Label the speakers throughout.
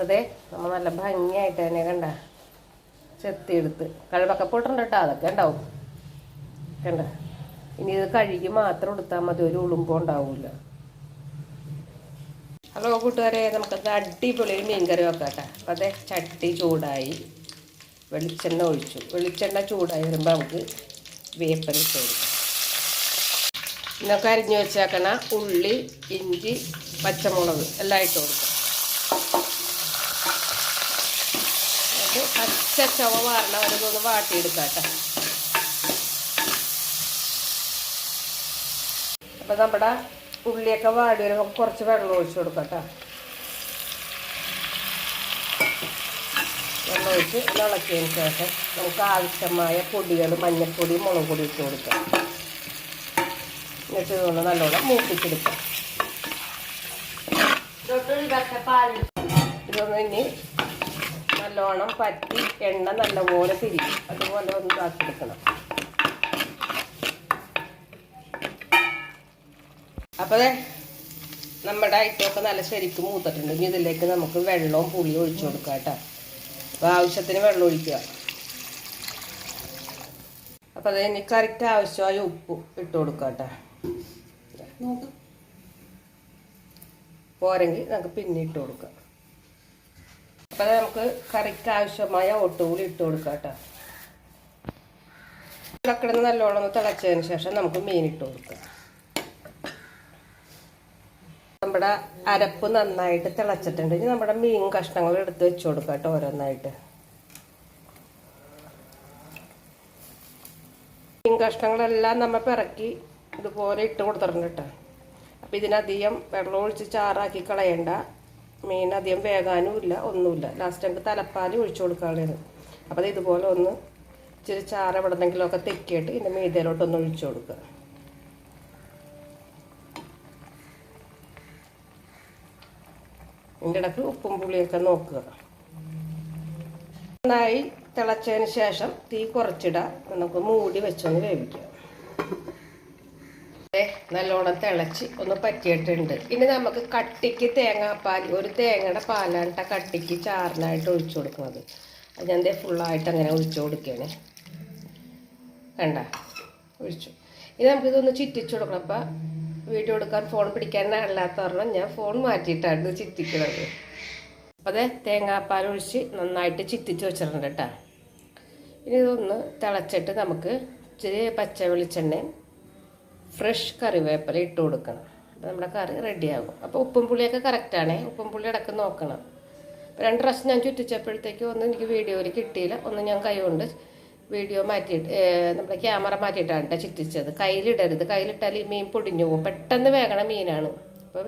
Speaker 1: അതെ നമ്മൾ നല്ല ഭംഗിയായിട്ട് തന്നെ കണ്ട. ചെത്തിയെടുത്ത്. കഴിവൊക്കെ പൊട്ടുണ്ട് കേട്ടോ അതൊക്കെ ഉണ്ടാവും. കണ്ട? ഇനി ഇത് കഴുകി മാത്രം എടുത്താൽ മതി ഒരു ഉളുമ്പോ ഉണ്ടാവില്ല ഹലോ കൂട്ടുകാരെ നമുക്കത് അടിപൊളി മീൻകറി വെക്കാം അപ്പം അതെ ചട്ടി ചൂടായി. വെളിച്ചെണ്ണ ഒഴിച്ചു. വെളിച്ചെണ്ണ ചൂടായി വരുമ്പോൾ നമുക്ക് വേപ്പൻ ഇട്ട് ഇന്നൊക്കെ അരിഞ്ഞു വെച്ചേക്കണ ഉള്ളി ഇഞ്ചി പച്ചമുളക് എല്ലാം ഇട്ട് കൊടുക്കാം എന്നിട്ട് പച്ച ചുവ വാരണ വരെ ഒന്ന് വാട്ടിയെടുക്കാം കേട്ടോ അപ്പം നമ്മുടെ ഉള്ളിയൊക്കെ വാടി വരുമ്പോൾ കുറച്ച് വെള്ളം ഒഴിച്ച് കൊടുക്കാം വെള്ളം ഒഴിച്ച് ഇളക്കിയതിന് ശേഷം നമുക്ക് ആവശ്യമായ പൊടികൾ മഞ്ഞൾപ്പൊടി മുളക് പൊടി ഇട്ട് കൊടുക്കാം. എന്നിട്ട് ഇതുകൊണ്ട് നല്ലോണം മൂപ്പിച്ചെടുക്കാം. ഇതൊന്ന് ഇനി നല്ലോണം പറ്റി എണ്ണ നല്ലപോലെ തിരിക്കും അതുപോലെ ഒന്ന് ഇതാക്കിയെടുക്കണം. അപ്പോൾ നമ്മുടെ ഐറ്റമൊക്കെ നല്ല ശരിക്കും മൂത്തിട്ടുണ്ട്. ഇനി ഇതിലേക്ക് നമുക്ക് വെള്ളവും പുളിയും ഒഴിച്ചു കൊടുക്കാം കേട്ടോ. അപ്പോൾ ആവശ്യത്തിന് വെള്ളം ഒഴിക്കുക. അപ്പോൾ അത് ഇനി കറക്റ്റ് ആവശ്യമായ ഉപ്പ് ഇട്ട് കൊടുക്കാം കേട്ടോ. പോരെങ്കിൽ നമുക്ക് പിന്നെ ഇട്ട് കൊടുക്കാം. അപ്പോൾ നമുക്ക് കറിക്ക് ആവശ്യമായ ഒട്ടുകൂടി ഇട്ട് കൊടുക്കാം കേട്ടോ നല്ലോണം ഒന്ന് തിളച്ചതിന് ശേഷം നമുക്ക് മീൻ ഇട്ട് കൊടുക്കാം. നമ്മുടെ അരപ്പ് നന്നായിട്ട് തിളച്ചിട്ടുണ്ട്. ഇനി നമ്മുടെ മീൻ കഷ്ണങ്ങൾ എടുത്ത് വെച്ച് കൊടുക്കാം കേട്ടോ ഓരോന്നായിട്ട്. മീൻ കഷ്ണങ്ങളെല്ലാം നമ്മൾ പിറക്കി ഇതുപോലെ ഇട്ട് കൊടുത്തിട്ടുണ്ട് കേട്ടോ. അപ്പം ഇതിനധികം വെള്ളം ഒഴിച്ച് ചാറാക്കി കളയണ്ട. മീൻ അധികം വേകാനും ഇല്ല ഒന്നുമില്ല. ലാസ്റ്റ് നമുക്ക് തലപ്പാൽ ഒഴിച്ചു കൊടുക്കാനുള്ളത് അപ്പോൾ ഇതുപോലെ ഒന്ന് ഇച്ചിരി ചാറ് എവിടെന്നെങ്കിലുമൊക്കെ തെക്കിയിട്ട് ഇതിന്റെ മീതയിലോട്ടൊന്ന് ഒഴിച്ചു കൊടുക്കുക. ഇതിന്റെ ഇടയ്ക്ക് ഉപ്പും പുളിയൊക്കെ നോക്കുക. നന്നായി തിളച്ചതിന് ശേഷം തീ കുറച്ചിടാം നമുക്ക് മൂടി വെച്ചൊന്ന് വേവിക്കാം. നല്ലോണം തിളച്ച് ഒന്ന് പറ്റിയിട്ടുണ്ട്. ഇനി നമുക്ക് കട്ടിക്ക് തേങ്ങാപ്പാൽ ഒരു തേങ്ങയുടെ പാലാണ്ട കട്ടിക്ക് ചാറിനായിട്ട് ഒഴിച്ചു കൊടുക്കുന്നത്. അത് ഞാൻ ഫുള്ളായിട്ട് അങ്ങനെ ഒഴിച്ചു കൊടുക്കുകയാണ്. കണ്ട? ഒഴിച്ചു. ഇനി നമുക്കിതൊന്ന് ചുറ്റിച്ചു കൊടുക്കണം. അപ്പം വീഡിയോ എടുക്കാൻ ഫോൺ പിടിക്കാനല്ലാത്ത പറഞ്ഞാൽ ഞാൻ ഫോൺ മാറ്റിയിട്ടാണ് ഇത് ചിറ്റിക്കുന്നത് അപ്പോൾ അതെ തേങ്ങാപ്പാൽ ഒഴിച്ച് നന്നായിട്ട് ചിറ്റിച്ച് വെച്ചിട്ടുണ്ട് കേട്ടോ ഇനി ഇതൊന്ന് തിളച്ചിട്ട് നമുക്ക് ഇച്ചിരി പച്ച വെളിച്ചെണ്ണയും ഫ്രഷ് കറിവേപ്പില ഇട്ട് കൊടുക്കണം. അപ്പോൾ നമ്മുടെ കറി റെഡിയാകും അപ്പോൾ ഉപ്പും പുളിയൊക്കെ കറക്റ്റാണേ ഉപ്പും പുളി ഇടയ്ക്ക് നോക്കണം. രണ്ട് പ്രാവശ്യം ഞാൻ ചുറ്റിച്ചപ്പോഴത്തേക്ക് ഒന്നും എനിക്ക് വീഡിയോയിൽ കിട്ടിയില്ല. ഒന്ന് ഞാൻ കൈ കൊണ്ട് വീഡിയോ മാറ്റിയിട്ട് നമ്മുടെ ക്യാമറ മാറ്റിയിട്ടാണ് കേട്ടോ ചുറ്റിച്ചത്. കയ്യിലിടരുത്. കയ്യിലിട്ടാൽ ഈ മീൻ പൊടിഞ്ഞു പോകും. പെട്ടെന്ന് വേകണ മീനാണ്. അപ്പോൾ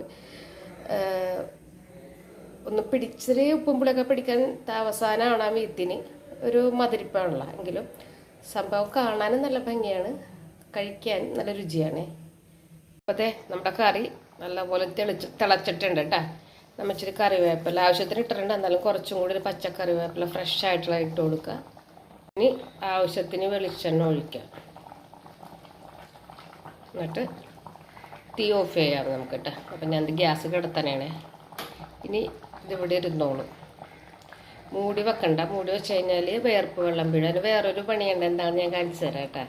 Speaker 1: ഒന്ന് പിടിച്ചിരി ഉപ്പും പുളിയൊക്കെ പിടിക്കാൻ അവസാനമാണ് ആ മീത്തിന്. ഒരു മതിരിപ്പാണല്ലോ എങ്കിലും സംഭവം കാണാനും നല്ല ഭംഗിയാണ്. കഴിക്കാൻ നല്ല രുചിയാണ്. അപ്പോഴത്തെ നമ്മുടെ കറി നല്ലപോലെ തെളിച്ച് തിളച്ചിട്ടുണ്ട് കേട്ടോ. നമ്മൾ ഇച്ചിരി കറിവേപ്പില ആവശ്യത്തിന് ഇട്ടിട്ടുണ്ട്. എന്നാലും കുറച്ചും കൂടി ഒരു പച്ചക്കറിവേപ്പില ഫ്രഷ് ആയിട്ടുള്ള ഇട്ട് കൊടുക്കുക ഇനി ആവശ്യത്തിന് വെളിച്ചെണ്ണ ഒഴിക്കുക എന്നിട്ട് തീ ഓഫ് ചെയ്യാം നമുക്ക് കേട്ടോ. അപ്പം ഞാൻ ഗ്യാസ് കിടത്തനാണ് ഇനി ഇതിവിടെ ഇരുന്നോളൂ. മൂടി വെക്കണ്ട. മൂടി വെച്ച് കഴിഞ്ഞാൽ വേർപ്പ് വെള്ളം വീഴും. അതിന് വേറൊരു പണിയുണ്ട്. എന്താണെന്ന് ഞാൻ കാണിച്ചു തരാം കേട്ടോ.